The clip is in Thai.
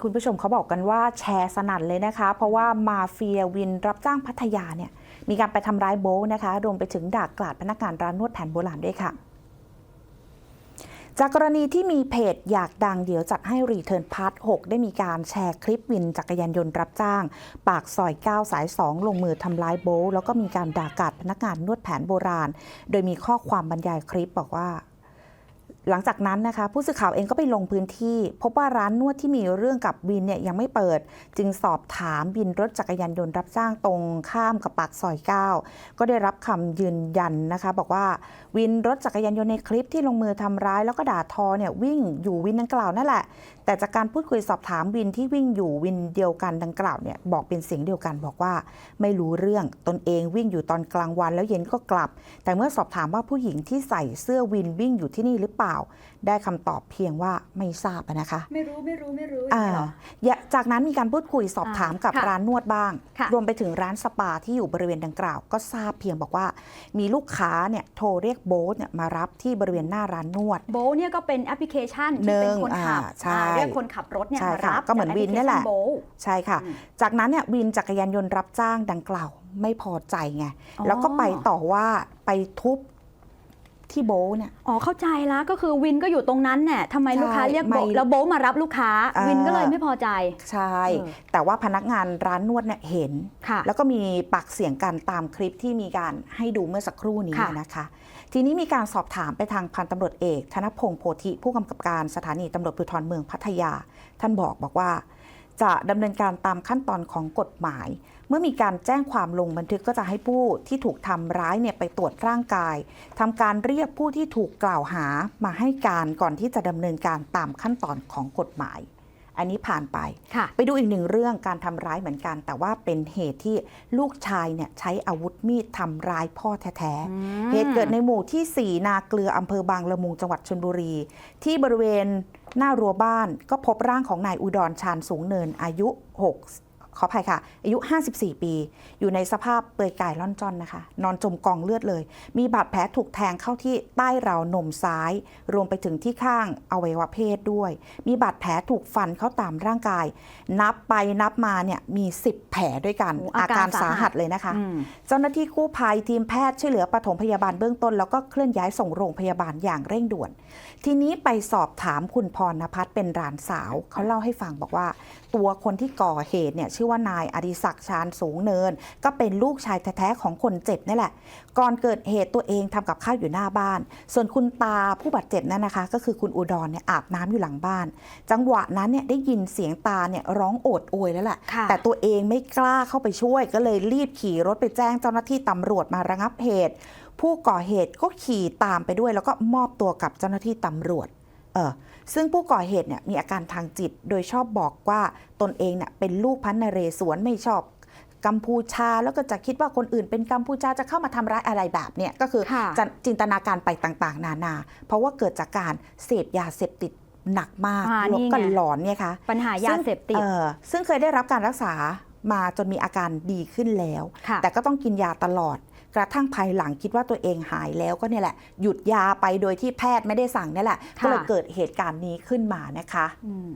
นี่คุณผู้ชมเขาบอกกันว่าแชร์สนั่นเลยนะคะ เพราะว่ามาเฟียวินรับจ้างพัทยาเนี่ยมีการไปทำร้ายโบนะคะรวมไปถึงด่ากลาดพนักงานร้านนวดแผนโบราณด้วยค่ะจากกรณีที่มีเพจอยากดังเดี๋ยวจัดให้รีเทิร์นพาร์ท6ได้มีการแชร์คลิปวินจักรยานยนต์รับจ้าง ปากซอย 9 สาย 2 ลงมือทำร้ายโบแล้วก็มีการด่ากาดพนักงานนวดแผนโบราณ โดยมีข้อความบรรยายคลิปบอกว่า หลังจากนั้นนะคะผู้สื่อข่าวเองก็ไปลงพื้นที่ พบว่าร้านนวดที่มีเรื่องกับวินเนี่ยยังไม่เปิด จึงสอบถามวินรถจักรยานยนต์รับจ้างตรงข้ามกับปากซอย 9 ก็ได้รับคำยืนยันนะคะ บอกว่าวินรถจักรยานยนต์ในคลิปที่ลงมือทำร้าย แล้วก็ด่าทอเนี่ยวิ่งอยู่วินดังกล่าวนั่นแหละ แต่จากการพูดคุยสอบถามวินที่วิ่งอยู่วินเดียวกันดังกล่าวเนี่ยบอกเป็นเสียงเดียวกัน บอกว่าไม่รู้เรื่องตนเองวิ่งอยู่ตอนกลางวันแล้วเย็นก็กลับ แต่เมื่อสอบถามว่าผู้หญิงที่ใส่เสื้อวินวิ่งอยู่ที่นี่หรือเปล่าได้คำตอบเพียงว่าไม่ทราบอะนะคะ ไม่รู้ไม่รู้ไม่รู้อ่าอย่างเงี้ยเหรออย่าจากนั้นมีการพูดคุยสอบถามกับค่ะร้านนวดบ้างค่ะรวมไปถึงร้านสปาที่อยู่บริเวณดังกล่าว ก็ทราบเพียงบอกว่า มีลูกค้าเนี่ยโทรเรียกโบ๊ทเนี่ยมารับที่บริเวณหน้าร้านนวด โบทเนี่ยก็เป็นแอปพลิเคชันที่เป็นคนขับหนึ่งอ่าใช่อ่าเรียกคนขับรถเนี่ยใช่มาค่ะรับก็เหมือนจากวินนี่แหละอปพลิเคชัโบทใช่ค่ะอืมจากนั้นเนี่ยวินจักรยานยนต์รับจ้างดังกล่าวไม่พอใจไงอ๋อแล้วก็ไปต่อว่าไปทุบ ที่โบ๊ทเนี่ยอ๋อเข้าใจแล้วก็คือวินก็อยู่ตรงนั้นเนี่ยทำไมใช่ลูกค้าเรียกไม่โบทแล้วโบทมารับลูกค้า อ่า วินก็เลยไม่พอใจ ใช่ เออแต่ว่าพนักงานร้านนวดเนี่ยเห็น ค่ะ แล้วก็มีปากเสียงกันตามคลิปที่มีการให้ดูเมื่อสักครู่นี้ค่ะ นะคะ ทีนี้มีการสอบถามไปทางพันตำรวจเอก ธนพงศ์โพธิผู้กำกับการสถานีตำรวจภูธรเมืองพัทยา ท่านบอกบอกว่า จะดำเนินการตามขั้นตอนของกฎหมาย เมื่อมีการแจ้งความลงบันทึกก็จะให้ผู้ที่ถูกทำร้ายเนี่ยไปตรวจร่างกายทำการเรียกผู้ที่ถูกกล่าวหามาให้การก่อนที่จะดำเนินการตามขั้นตอนของกฎหมาย อันนี้ผ่านไปค่ะไปดูอีกหนึ่งเรื่องการทำร้ายเหมือนกัน แต่ว่าเป็นเหตุที่ลูกชายเนี่ยใช้อาวุธมีดทำร้ายพ่อแท้อืมๆเหตุเกิดในหมู่ที่ 4 นาเกลืออำเภอบางละมุงจังหวัดชลบุรี ที่บริเวณหน้ารั้วบ้านก็พบร่างของนายอุดรชาญสูงเนินอายุ 6 ขออภัยค่ะ อายุ 54 ปี อยู่ในสภาพเปลือยกายล่อนจ้อนนะคะ นอนจมกองเลือดเลย มีบาดแผลถูกแทงเข้าที่ใต้ราวนมซ้าย รวมไปถึงที่ข้างอวัยวะเพศด้วย มีบาดแผลถูกฟันเข้าตามร่างกาย นับไปนับมาเนี่ยมี 10 แผลด้วยกันโอ้อาการสาหัสเลยนะคะอืมเจ้าหน้าที่กู้ภัยทีมแพทย์ช่วยเหลือปฐมพยาบาลเบื้องต้น แล้วก็เคลื่อนย้ายส่งโรงพยาบาลอย่างเร่งด่วน ทีนี้ไปสอบถามคุณพรณพัฒน์เป็นหลานสาว เขาเล่าให้ฟังบอกว่า ตัวคนที่ก่อเหตุเนี่ยชื่อว่านายอดิศักดิ์ชาญสูงเนิน ก็เป็นลูกชายแท้ๆของคนเจ็บนี่แหละ ก่อนเกิดเหตุตัวเองทำกับข้าวอยู่หน้าบ้าน ส่วนคุณตาผู้บาดเจ็บนั่นนะคะ ก็คือคุณอุดรเนี่ยอาบน้ำอยู่หลังบ้าน จังหวะนั้นเนี่ยได้ยินเสียงตาเนี่ยร้องโอดโอยแล้วแหละค่ะแต่ตัวเองไม่กล้าเข้าไปช่วย ก็เลยรีบขี่รถไปแจ้งเจ้าหน้าที่ตำรวจมาระงับเหตุ ผู้ก่อเหตุก็ขี่ตามไปด้วย แล้วก็มอบตัวกับเจ้าหน้าที่ตำรวจเออ ซึ่งผู้ก่อเหตุเนี่ยมีอาการทางจิต โดยชอบบอกว่าตนเองเนี่ยเป็นลูกพันนเรศวรไม่ชอบกัมพูชาแล้วก็จะคิดว่าคนอื่นเป็นกัมพูชาจะเข้ามาทำร้ายอะไรแบบเนี่ยก็คือค่ะจะจินตนาการไปต่างๆ นานา เพราะว่าเกิดจากการเสพยาเสพติดหนักมากอ่าแล้วนี่ไงก็หลอนเนี่ยค่ะปัญหายาเสพติดซึ่งออซึ่งเคยได้รับการรักษามาจนมีอาการดีขึ้นแล้วค่ะแต่ก็ต้องกินยาตลอด กระทั่งภายหลังคิดว่าตัวเองหายแล้วก็เนี่ยแหละ หยุดยาไปโดยที่แพทย์ไม่ได้สั่งนี่แหละค่ะก็เลยเกิดเหตุการณ์นี้ขึ้นมานะคะอืม